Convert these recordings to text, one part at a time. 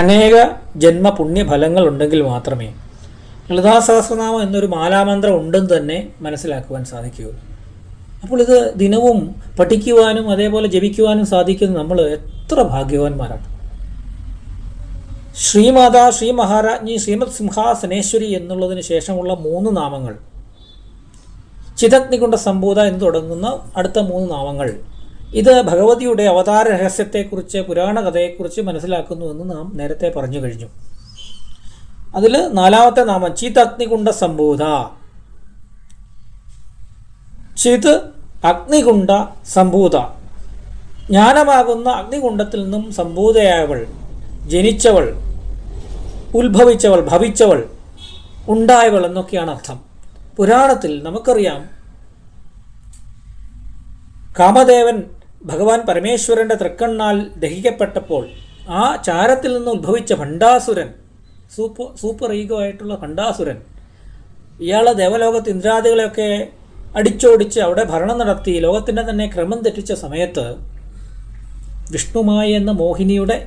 അനേക ജന്മ പുണ്യഫലങ്ങൾ ഉണ്ടെങ്കിൽ മാത്രമേ ലളിതാ സഹസ്രനാമം എന്നൊരു മാലാമന്ത്രം ഉണ്ടെന്ന് തന്നെ മനസ്സിലാക്കുവാൻ സാധിക്കുകയുള്ളൂ അപ്പോൾ ഇത് ദിനവും പഠിക്കുവാനും അതേപോലെ ജപിക്കുവാനും സാധിക്കുന്ന നമ്മൾ എത്ര ഭാഗ്യവാന്മാരാണ്. ശ്രീമാതാ ശ്രീ മഹാരാജ്ഞി ശ്രീമത് സിംഹാസനേശ്വരി എന്നുള്ളതിന് ശേഷമുള്ള മൂന്ന് നാമങ്ങൾ. ചിതഗ്നികുണ്ട സംഭൂത എന്ന് തുടങ്ങുന്ന അടുത്ത മൂന്ന് നാമങ്ങൾ. ഇത് ഭഗവതിയുടെ അവതാര രഹസ്യത്തെക്കുറിച്ച് പുരാണ കഥയെക്കുറിച്ച് മനസ്സിലാക്കുന്നുവെന്ന് നാം നേരത്തെ പറഞ്ഞു കഴിഞ്ഞു. അതിൽ നാലാമത്തെ നാമം ചിത് അഗ്നികുണ്ട സംഭൂത ചിത് അഗ്നികുണ്ട സംഭൂത ജ്ഞാനമാകുന്ന അഗ്നികുണ്ടത്തിൽ നിന്നും സംഭൂതയായവൾ ജനിച്ചവൾ ഉത്ഭവിച്ചവൾ ഭവിച്ചവൾ ഉണ്ടായവൾ എന്നൊക്കെയാണ് അർത്ഥം. പുരാണത്തിൽ നമുക്കറിയാം കാമദേവൻ ഭഗവാൻ പരമേശ്വരന്റെ തൃക്കണ്ണാൽ ദഹിക്കപ്പെട്ടപ്പോൾ ആ ചാരത്തിൽ നിന്ന് ഉദ്ഭവിച്ച ഭണ്ഡാസുരൻ സൂപ്പർ സൂപ്പർ ഈഗോ ആയിട്ടുള്ള ഭണ്ഡാസുരൻ ഇയാളെ ദേവലോകത്ത് ഇന്ദ്രാദികളെയൊക്കെ അടിച്ചോടിച്ച് അവിടെ ഭരണം നടത്തി ലോകത്തിന്റെ തന്നെ ക്രമം തെറ്റിച്ച സമയത്ത് വിഷ്ണുമായി എന്ന മോഹിനിയുടെ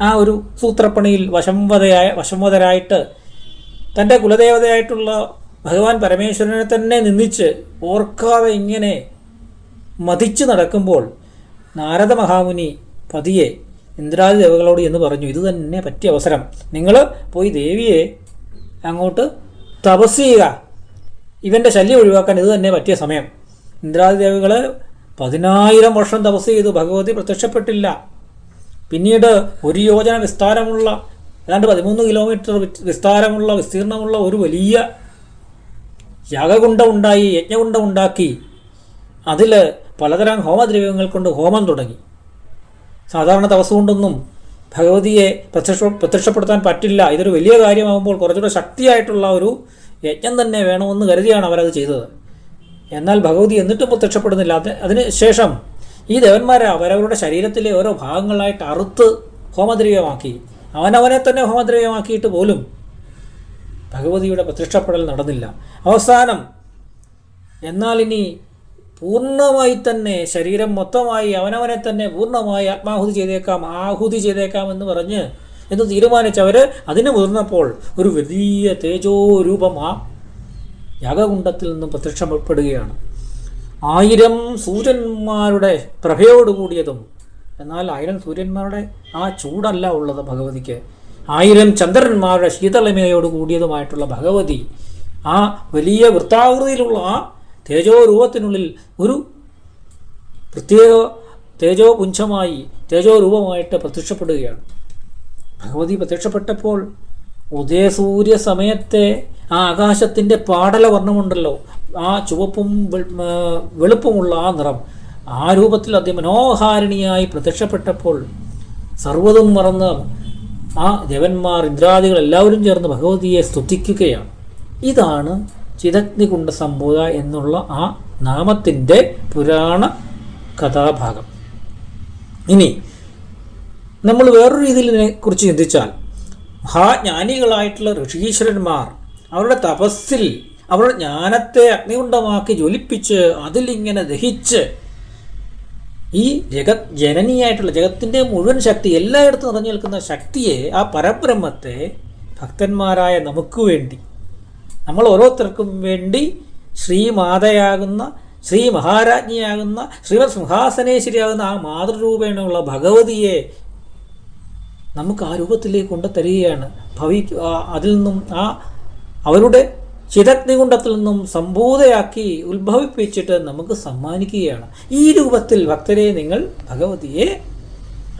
ആ ഒരു സൂത്രപ്പണിയിൽ വശംവതയായ വശംവതരായിട്ട് തന്റെ കുലദേവതയായിട്ടുള്ള ഭഗവാൻ പരമേശ്വരനെ തന്നെ നിന്ദിച്ച് ഓർക്കാതെ ഇങ്ങനെ മതിച്ചു നടക്കുമ്പോൾ നാരദ മഹാമുനി പതിയെ ഇന്ദ്രാദി ദേവകളോട് എന്ന് പറഞ്ഞു ഇത് തന്നെ പറ്റിയ അവസരം. നിങ്ങൾ പോയി ദേവിയെ അങ്ങോട്ട് തപസ് ചെയ്യുക. ഇവന്റെ ശല്യം ഒഴിവാക്കാൻ ഇത് തന്നെ പറ്റിയ സമയം. ഇന്ദ്രാദി ദേവികൾ പതിനായിരം വർഷം തപസ് ചെയ്തു ഭഗവതി പ്രത്യക്ഷപ്പെട്ടില്ല. പിന്നീട് ഒരു യോജന വിസ്താരമുള്ള ഏതാണ്ട് പതിമൂന്ന് കിലോമീറ്റർ വിസ്താരമുള്ള വിസ്തീർണമുള്ള ഒരു വലിയ യാഗകുണ്ടം ഉണ്ടായി യജ്ഞകുണ്ടം ഉണ്ടാക്കി. അതിൽ പലതരം ഹോമദ്രവ്യങ്ങൾ കൊണ്ട് ഹോമം തുടങ്ങി. സാധാരണ തപസ് കൊണ്ടൊന്നും ഭഗവതിയെ പ്രത്യക്ഷ പ്രത്യക്ഷപ്പെടുത്താൻ പറ്റില്ല. ഇതൊരു വലിയ കാര്യമാകുമ്പോൾ കുറച്ചുകൂടെ ശക്തിയായിട്ടുള്ള ഒരു യജ്ഞം തന്നെ വേണമെന്ന് കരുതിയാണ് അവരത് ചെയ്തത്. എന്നാൽ ഭഗവതി എന്നിട്ടും പ്രത്യക്ഷപ്പെടുന്നില്ല. അത് അതിന് ശേഷം ഈ ദേവന്മാരെ അവരവരുടെ ശരീരത്തിലെ ഓരോ ഭാഗങ്ങളായിട്ട് അറുത്ത് ഹോമദ്രവ്യമാക്കി. അവനവനെ തന്നെ ഹോമദ്രവ്യമാക്കിയിട്ട് പോലും ഭഗവതിയുടെ പ്രത്യക്ഷപ്പെടൽ നടന്നില്ല. അവസാനം എന്നാൽ ഇനി പൂർണമായി തന്നെ ശരീരം മൊത്തമായി അവനവനെ തന്നെ പൂർണമായി ആത്മാഹുതി ചെയ്തേക്കാം ആഹുതി ചെയ്തേക്കാം എന്ന് പറഞ്ഞ് എന്ന് തീരുമാനിച്ചവർ അതിന് മുതിർന്നപ്പോൾ ഒരു വലിയ തേജോരൂപം ആ യാഗകുണ്ടത്തിൽ നിന്നും പ്രത്യക്ഷപ്പെടുകയാണ്. ആയിരം സൂര്യന്മാരുടെ പ്രഭയോടുകൂടിയതും എന്നാൽ ആയിരം സൂര്യന്മാരുടെ ആ ചൂടല്ല ഉള്ളത് ഭഗവതിക്ക്. ആയിരം ചന്ദ്രന്മാരുടെ ശീതളമയോട് കൂടിയതുമായിട്ടുള്ള ഭഗവതി ആ വലിയ വൃത്താകൃതിയിലുള്ള ആ തേജോരൂപത്തിനുള്ളിൽ ഒരു പ്രത്യേക തേജോ പുഞ്ചമായി തേജോരൂപമായിട്ട് പ്രത്യക്ഷപ്പെടുകയാണ്. ഭഗവതി പ്രത്യക്ഷപ്പെട്ടപ്പോൾ ഉദയസൂര്യ സമയത്തെ ആ ആകാശത്തിന്റെ പാടല വർണമുണ്ടല്ലോ ആ ചുവപ്പും വെളുപ്പുമുള്ള ആ നിറം ആ രൂപത്തിൽ അതിമനോഹാരിണിയായി പ്രത്യക്ഷപ്പെട്ടപ്പോൾ സർവതും മറന്ന് ആ ദേവന്മാർ ഇന്ദ്രാദികൾ എല്ലാവരും ചേർന്ന് ഭഗവതിയെ സ്തുതിക്കുകയാണ്. ഇതാണ് ചിതഗ്നികുണ്ട സംഭൂത എന്നുള്ള ആ നാമത്തിന്റെ പുരാണ കഥാഭാഗം. ഇനി നമ്മൾ വേറൊരു രീതിയിൽ ഇതിനെക്കുറിച്ച് ചിന്തിച്ചാൽ മഹാജ്ഞാനികളായിട്ടുള്ള ഋഷീശ്വരന്മാർ അവരുടെ തപസ്സിൽ അവരുടെ ജ്ഞാനത്തെ അഗ്നികുണ്ടമാക്കി ജ്വലിപ്പിച്ച് അതിലിങ്ങനെ ദഹിച്ച് ഈ ജഗത് ജനനിയായിട്ടുള്ള ജഗത്തിന്റെ മുഴുവൻ ശക്തി എല്ലായിടത്തും നിറഞ്ഞു നിൽക്കുന്ന ശക്തിയെ ആ പരബ്രഹ്മത്തെ ഭക്തന്മാരായ നമുക്ക് വേണ്ടി നമ്മൾ ഓരോരുത്തർക്കും വേണ്ടി ശ്രീമാതയാകുന്ന ശ്രീ മഹാരാജ്ഞിയാകുന്ന ശ്രീമത് സിംഹാസനേശ്വരിയാകുന്ന ആ മാതൃരൂപേണുള്ള ഭഗവതിയെ നമുക്ക് ആ രൂപത്തിലേക്ക് കൊണ്ടു തരികയാണ് ഭവി അതിൽ നിന്നും ആ അവരുടെ ചിതഗ്നികുണ്ടത്തിൽ നിന്നും സംഭൂതയാക്കി ഉത്ഭവിപ്പിച്ചിട്ട് നമുക്ക് സമ്മാനിക്കുകയാണ്. ഈ രൂപത്തിൽ ഭക്തരെ നിങ്ങൾ ഭഗവതിയെ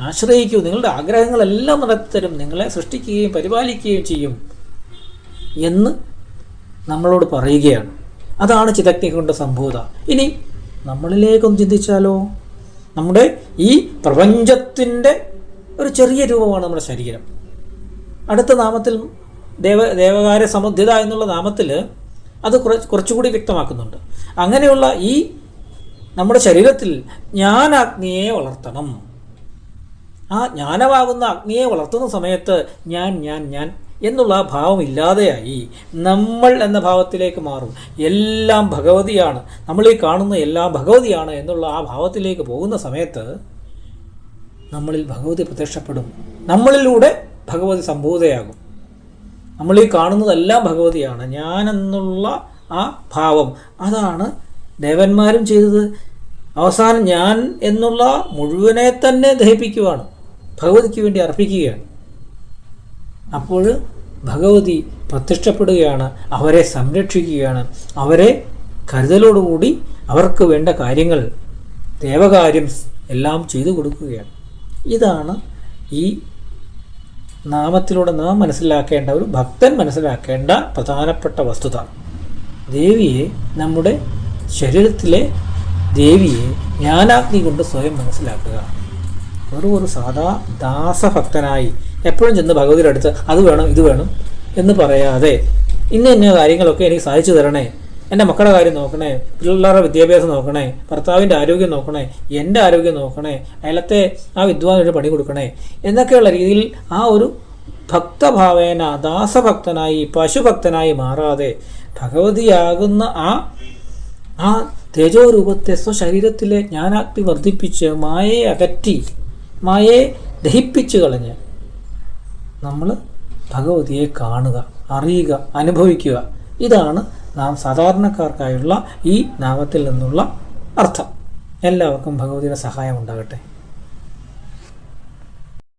ആശ്രയിക്കൂ. നിങ്ങളുടെ ആഗ്രഹങ്ങളെല്ലാം നടത്തരും നിങ്ങളെ സൃഷ്ടിക്കുകയും പരിപാലിക്കുകയും ചെയ്യും എന്ന് നമ്മളോട് പറയുകയാണ്. അതാണ് ചിതഗ്നികുണ്ട സംഭൂത ഇനി നമ്മളിലേക്കൊന്ന് ചിന്തിച്ചാലോ? നമ്മുടെ ഈ പ്രപഞ്ചത്തിന്റെ ഒരു ചെറിയ രൂപമാണ് നമ്മുടെ ശരീരം. അടുത്ത നാമത്തിൽ ദേവ ദേവകാര്യ സമുദ്ധിത എന്നുള്ള നാമത്തിൽ അത് കുറച്ച് കുറച്ചുകൂടി വ്യക്തമാക്കുന്നുണ്ട്. അങ്ങനെയുള്ള ഈ നമ്മുടെ ശരീരത്തിൽ ജ്ഞാനാഗ്നിയെ വളർത്തണം. ആ ജ്ഞാനമാകുന്ന അഗ്നിയെ വളർത്തുന്ന സമയത്ത് ഞാൻ ഞാൻ ഞാൻ എന്നുള്ള ആ ഭാവം ഇല്ലാതെയായി നമ്മൾ എന്ന ഭാവത്തിലേക്ക് മാറും. എല്ലാം ഭഗവതിയാണ്. നമ്മൾ ഈ കാണുന്ന എല്ലാം ഭഗവതിയാണ് എന്നുള്ള ആ ഭാവത്തിലേക്ക് പോകുന്ന സമയത്ത് നമ്മളിൽ ഭഗവതി പ്രത്യക്ഷപ്പെടും. നമ്മളിലൂടെ ഭഗവതി സംഭൂതയാകും. നമ്മൾ ഈ കാണുന്നതെല്ലാം ഭഗവതിയാണ്. ഞാൻ എന്നുള്ള ആ ഭാവം. അതാണ് ദേവന്മാരും ചെയ്തത്. അവസാനം ഞാൻ എന്നുള്ള മുഴുവനെ തന്നെ ദഹിപ്പിക്കുവാണ്. ഭഗവതിക്ക് വേണ്ടി അർപ്പിക്കുകയാണ്. അപ്പോൾ ഭഗവതി പ്രത്യക്ഷപ്പെടുകയാണ് അവരെ സംരക്ഷിക്കുകയാണ്. അവരെ കരുതലോടുകൂടി അവർക്ക് വേണ്ട കാര്യങ്ങൾ ദേവകാര്യം എല്ലാം ചെയ്തു കൊടുക്കുകയാണ്. ഇതാണ് ഈ നാമത്തിലൂടെ നാം മനസ്സിലാക്കേണ്ട ഒരു ഭക്തൻ മനസ്സിലാക്കേണ്ട പ്രധാനപ്പെട്ട വസ്തുത. ദേവിയെ നമ്മുടെ ശരീരത്തിലെ ദേവിയെ ജ്ഞാനാഗ്നി കൊണ്ട് സ്വയം മനസ്സിലാക്കുക. വെറും ഒരു സാധാ ദാസഭക്തനായി എപ്പോഴും ചെന്ന് ഭഗവതിയുടെ അടുത്ത് അത് വേണം ഇത് വേണം എന്ന് പറയാതെ ഇന്ന ഇന്ന കാര്യങ്ങളൊക്കെ എനിക്ക് സാധിച്ചു തരണേ. എന്റെ മക്കളുടെ കാര്യം നോക്കണേ പിള്ളേരുടെ വിദ്യാഭ്യാസം നോക്കണേ ഭർത്താവിന്റെ ആരോഗ്യം നോക്കണേ എന്റെ ആരോഗ്യം നോക്കണേ അയലത്തെ ആ വിദ്വാനൊരു പണി കൊടുക്കണേ എന്നൊക്കെയുള്ള രീതിയിൽ ആ ഒരു ഭക്തഭാവേന ദാസഭക്തനായി പശുഭക്തനായി മാറാതെ ഭഗവതിയാകുന്ന ആ ആ തേജോ തേജോരൂപത്തെ സ്വശരീരത്തിലെ ജ്ഞാനാഗ്നി വർദ്ധിപ്പിച്ച് മായയെ അകറ്റി മായയെ ദഹിപ്പിച്ചു കളഞ്ഞ് നമ്മൾ ഭഗവതിയെ കാണുക അറിയുക അനുഭവിക്കുക. ഇതാണ് നാം സാധാരണക്കാർക്കായുള്ള ഈ നാമത്തിൽ നിന്നുള്ള അർത്ഥം. എല്ലാവർക്കും ഭഗവതിയുടെ സഹായം ഉണ്ടാകട്ടെ.